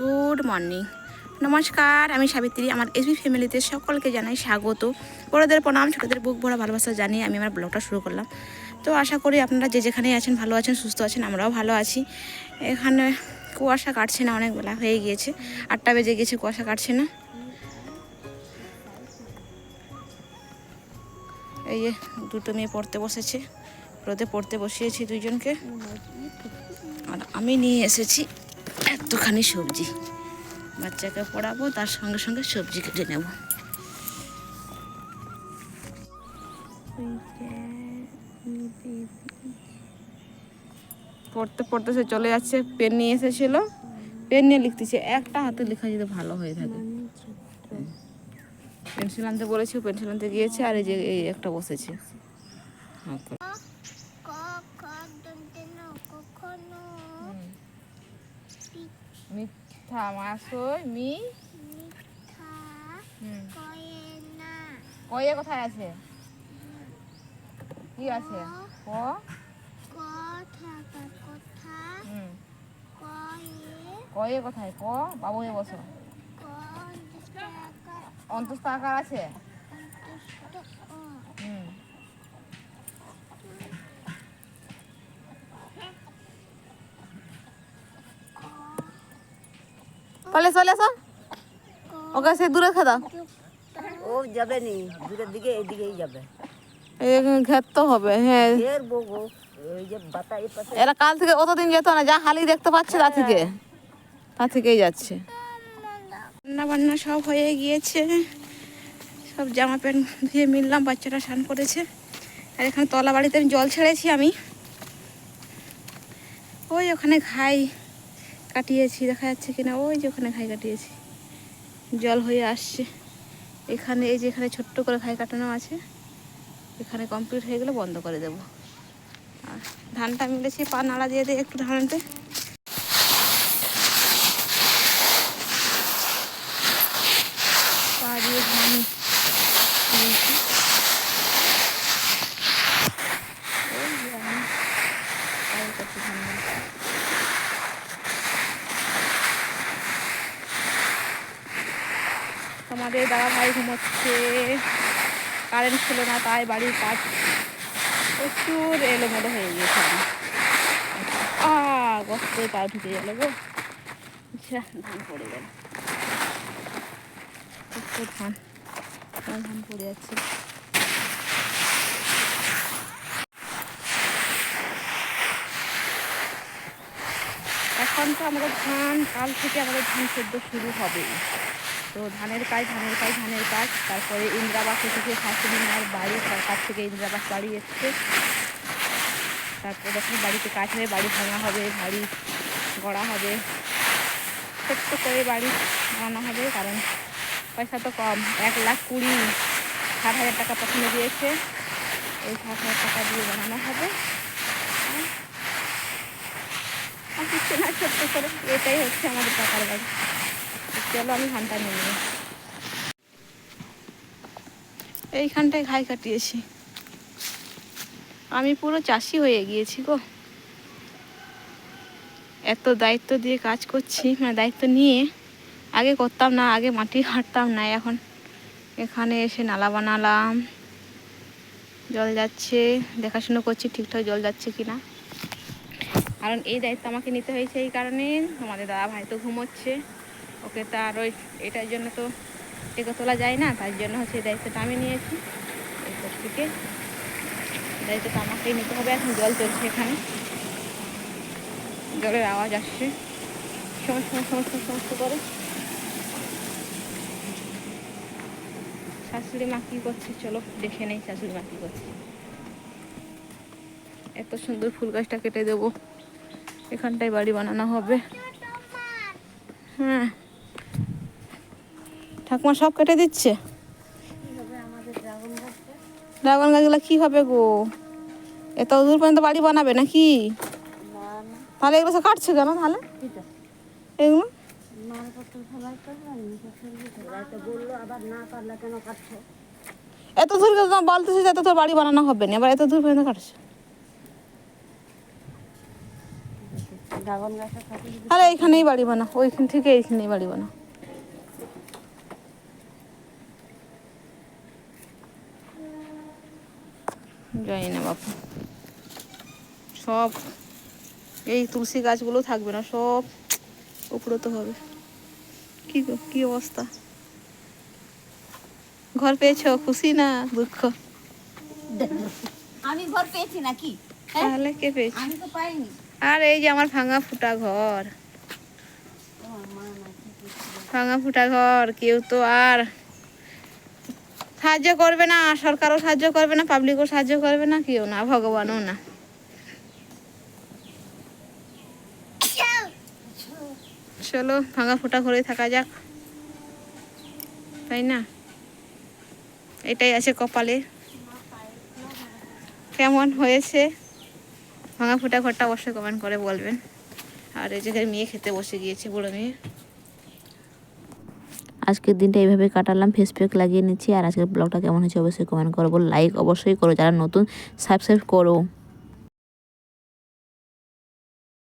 Good morning. নমস্কার, আমি সাবিত্রী। আমার এসবি ফ্যামিলিতে সকলকে জানাই স্বাগত। বড়দের প্রণাম, ছোটদের বুক ভরা ভালোবাসা জানিয়ে আমি আমার ব্লগটা শুরু করলাম। তো আশা করি আপনারা যে যেখানে আছেন, ভালো আছেন, সুস্থ আছেন, আমরাও ভালো আছি। এখানে কুয়াশা কাটছে না অনেক বেলা হয়ে গিয়েছে। আটটা বেজে গিয়েছে, কুয়াশা কাটছে না। এই যে দুটো মেয়ে পড়তে বসেছে। রোদে পড়তে বসিয়েছি দুইজনকে। আর আমি নিয়ে এসেছি। এতখানি সবজি? বাচ্চাকে পড়াবো, তার সঙ্গে সঙ্গে সবজি কেটে নেব। পড়তে পড়তে সে চলে যাচ্ছে, পেন নিয়ে এসেছিল। পেন নিয়ে লিখতেছে, একটা হাতে লেখা যদি ভালো হয়ে থাকে। পেন্সিল আনতে বলেছি পেন্সিল আনতে গিয়েছে, আর এই যে, এই একটা বসেছে হ্যাঁ, তো- ক খ দন্তে ন কখনো মিথ্যা মাসই মি? মিথ্যা কয়ে না। কয়ে কোথায় আছে? কি আছে? ক? কথা। হুম। কয়ে। কয়ে কোথায়? ক? বাবু হয়ে বসো। অন্তস্থ আকার আছে? হুম। চলে চলে এসো ওকে সে দূরে খেদা ও যাবে নি দূরের দিকে এদিকেই যাবে। ঘের তো হবে হ্যাঁ। এর কাল থেকে অতদিন যেত না যা হালি দেখতে পাচ্ছে তা থেকে। তা থেকেই যাচ্ছে। রান্না বান্না সব হয়ে গিয়েছে। সব জামা প্যান্ট ধুয়ে মিললাম বাচ্চারা স্নান করেছে। আর এখানে তলা বাড়িতে আমি জল ছেড়েছি আমি। ওই ওখানে ঘাই কাটিয়েছি, দেখা যাচ্ছে কিনা, ওই যে ওখানে ঘাই কাটিয়েছি। জল হয়ে আসছে। এখানে, এই যে এখানে ছোট্ট করে ঘাই কাটানো আছে, এখানে কমপ্লিট হয়ে গেলে বন্ধ করে দেবো। আর ধানটা মিলেছি পা নাড়া দিয়ে দিই একটু ধানতে পা দিয়ে ধান দিয়েছি। ওই যে আমি পায়ে করছি ধান দিয়েছি। তোমাদের দাদা ভাই ঘুমোচ্ছে। কারেন্ট ছিল না, তাই বাড়ির কাজ প্রচুর এলোমেলো হয়ে গিয়েছে। গস্ত পা ঢুকে গেল গো। ধান পড়ে গেল। প্রচুর ধান ধান পড়ে যাচ্ছে এখন তো আমাদের ধান, কাল থেকে আমাদের ধান সেদ্ধ শুরু হবে তো ধানের কাজ ধানের কাজ ধানের কাজ। তারপরে ইন্দিরাবাস এসেছে শাশুড়ি মায়ের বাড়ি, সরকার থেকে ইন্দিরাবাস বাড়ি এসছে। তারপরে যখন বাড়িতে কাজ হবে বাড়ি ভাঙা হবে, বাড়ি গড়া হবে। ছোট্ট করে বাড়ি বানানো হবে, কারণ পয়সা তো কম। এক লাখ কুড়ি, ষাট হাজার টাকা প্রথমে দিয়েছে। এই ষাট হাজার টাকা দিয়ে বানানো হবে। আর- কিছু না, ছোট্ট করে। এটাই হচ্ছে আমাদের টাকার বাড়ি। চলো আমি ধানটা নিয়ে এইখানটায় ঘাই কাটিয়েছি। আমি পুরো চাষি হয়ে গিয়েছি গো। এত দায়িত্ব দিয়ে কাজ করছি মানে দায়িত্ব নিয়ে আগে করতাম না, আগে মাটি হাঁটতাম না, এখন এখানে এসে নালা বানালাম। জল যাচ্ছে, দেখাশুনো করছি, ঠিকঠাক জল যাচ্ছে কি না কারণ এই দায়িত্ব আমাকে নিতে হয়েছে এই কারণে, আমাদের দাদা ভাই তো ঘুমোচ্ছে। ওকে তো আর ওই এটার জন্য তো টেকে তোলা যায় না, তার জন্য হচ্ছে এই দায়িত্বটা আমি নিয়েছি। এরপর থেকে দায়িত্বটা আমাকেই নিতে হবে, এখন জল চলছে এখানে। জলের আওয়াজ আসছে। সমস্ত সমস্ত সমস্ত করে। শাশুড়ি মা কী করছে চলো দেখে নেই শাশুড়ি মা কী করছে। এত সুন্দর ফুল গাছটা কেটে দেবো। এখানটায় বাড়ি বানানো হবে। হ্যাঁ। ঠাকুমা সব কেটে দিচ্ছে। ড্রাগন গাছগুলো কি হবে গো? এত দূর পর্যন্ত বাড়ি বানাবে নাকি? তাহলে এগুলো সব কাটছে কেন তাহলে? এগুলো? এত দূর বলতেছে এত দূর বাড়ি বানানো হবে না এবার এত দূর পর্যন্ত কাটছে। আরে এইখানেই বাড়ি বানা ওইখান থেকে এইখানেই বাড়ি বানা জানি না বাপু। সব এই তুলসী গাছগুলো থাকবে না সব উপরে তো হবে। কি গো কি অবস্থা? ঘর পেয়েছ? খুশি না দুঃখ? আমি ঘর পেয়েছি নাকি? তাহলে কে পেয়েছি? আমি তো পাইনি। আর এই যে আমার ভাঙা ফুটা ঘর। ভাঙা ফুটা ঘর কেউ তো আর সাহায্য করবে না, সরকারও সাহায্য করবে না পাবলিকও সাহায্য করবে না, কেউ না, ভগবানও না। চলো, ভাঙা ফুটা ঘরে থাকা যাক। তাই না? এটাই আছে কপালে। কেমন হয়েছে? ভাঙা ফুটা ঘরটা অবশ্যই কমেন্ট করে বলবেন। আর এই জায়গায় মেয়ে খেতে বসে গিয়েছে বড় মেয়ে। আজকের দিনটা এইভাবে কাটালাম ফেস প্যাক লাগিয়ে নিচ্ছি। আর আজকের ব্লগটা কেমন হয়েছে অবশ্যই কমেন্ট করব লাইক অবশ্যই করো। যারা নতুন সাবস্ক্রাইব করো।